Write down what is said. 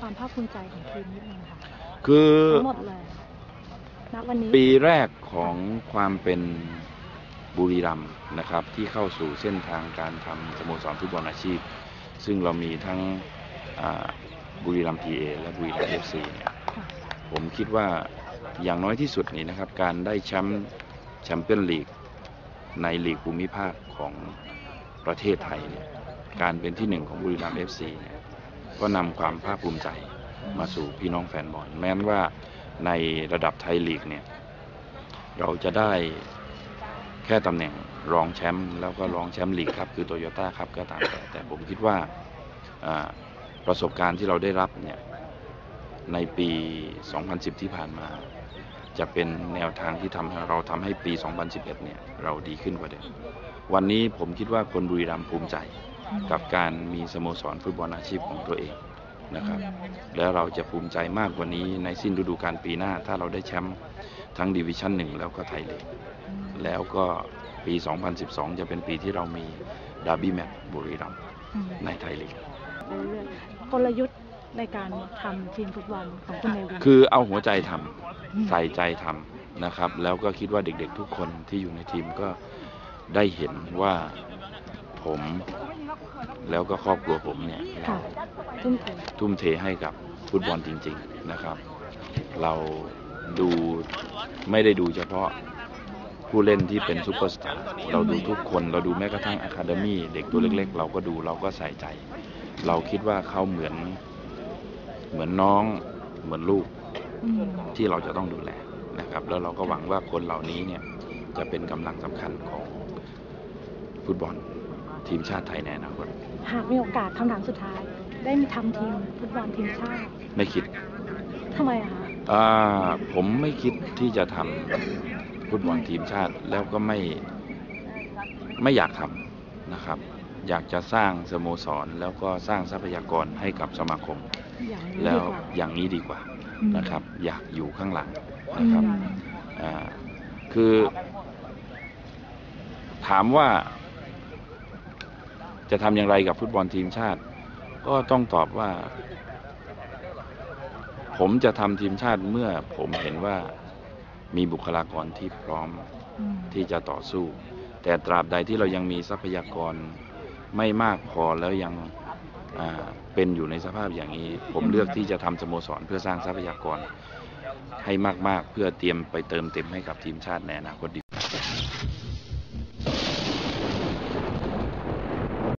ความภาคภูมิใจของทีมนิดนึงค่ะคือทั้งหมดเลยณวันนี้ปีแรกของความเป็นบุรีรัมย์นะครับ ที่เข้าสู่เส้นทางการทำสโมสรฟุตบอลอาชีพ ซึ่งเรามีทั้งอ่าบุรีรัมย์พีเอและบุรีรัมย์เอฟซีเนี่ยค่ะผมคิดว่าอย่างน้อยที่สุดนี่นะครับ การได้แชมป์แชมเปี้ยนลีกในลีกภูมิภาคของประเทศไทยเนี่ยการเป็นที่หนึ่งของบุรีรัมย์เอฟซีเนี่ย ก็นำความภาคภูมิใจมาสู่พี่น้องแฟนบอลแม้นว่าในระดับไทยลีกเนี่ยเราจะได้แค่ตำแหน่งรองแชมป์แล้วก็รองแชมป์ลีกครับคือโตโยต้าครับก็ตามแต่แต่ผมคิดว่าอ่าประสบการณ์ที่เราได้รับเนี่ยในปี 2010 ที่ผ่านมา จะเป็นแนวทางที่ทำให้เราทำให้ปี 2011 เนี่ยเราดีขึ้นกว่าเดิม วันนี้ผมคิดว่าคนบุรีรัมย์ภูมิใจ กับการมีสโมสรฟุตบอลอาชีพของตัวเองนะครับแล้วเราจะภูมิใจมากกว่านี้ในสิ้นฤดูกาลปีหน้า ถ้าเราได้แชมป์ทั้งดิวิชั่นหนึ่งแล้วก็ไทยลีกแล้วก็ปี 2012 จะเป็นปีที่เรามีดาร์บี้แมตช์บุรีรัมย์อืมในไทยลีกไปเรื่อยๆกลยุทธ์ในการทำทีมฟุตบอลของคุณในวินคือเอาหัวใจทำใส่ใจทำนะครับ แล้วก็คิดว่าเด็กๆทุกคนที่อยู่ในทีมก็ได้เห็นว่าผม แล้วก็ครอบครัวผมเนี่ยค่ะทุ่มเททุ่มเทให้กับฟุตบอลจริง ๆนะครับ เราดูไม่ได้ดูเฉพาะผู้เล่นที่เป็นซูเปอร์สตาร์เราดูทุกคนเราดูแม้กระทั่งอะคาเดมี่เด็กตัวเล็กๆ เราก็ดูเราก็ใส่ใจ เราคิดว่าเขาเหมือนเหมือนน้องเหมือนลูกอืมที่เราจะต้องดูแลนะครับ แล้วเราก็หวังว่าคนเหล่านี้เนี่ยจะเป็นกำลังสำคัญของฟุตบอล ทีมชาติไทยในอนาคตหากมีโอกาสคำถามสุดท้าย ได้มีทำทีมฟุตบอลทีมชาติไม่คิดทำไมอะคะอ่าผมไม่คิดที่จะทำฟุตบอลทีมชาติแล้วก็ไม่ไม่อยากทำนะครับ อยากจะสร้างสโมสร แล้วก็สร้างทรัพยากรให้กับสมาคม อย่างนี้แล้วดีกว่า อย่างนี้ดีกว่าอืม นะครับ อยากอยู่ข้างหลังอืนะครับมอ่าคือถามว่า จะทำอย่างไรกับฟุตบอลทีมชาติ ก็ต้องตอบว่า ผมจะทำทีมชาติเมื่อผมเห็นว่ามีบุคลากรที่พร้อมอืมที่จะต่อสู้ แต่ตราบใดที่เรายังมีทรัพยากรไม่มากพอแล้วยังอ่าเป็นอยู่ในสภาพอย่างนี้ ผมเลือกที่จะทำสโมสรเพื่อสร้างทรัพยากรให้มาก ๆ เพื่อเตรียมไปเติมเต็มให้กับทีมชาติในอนาคตดี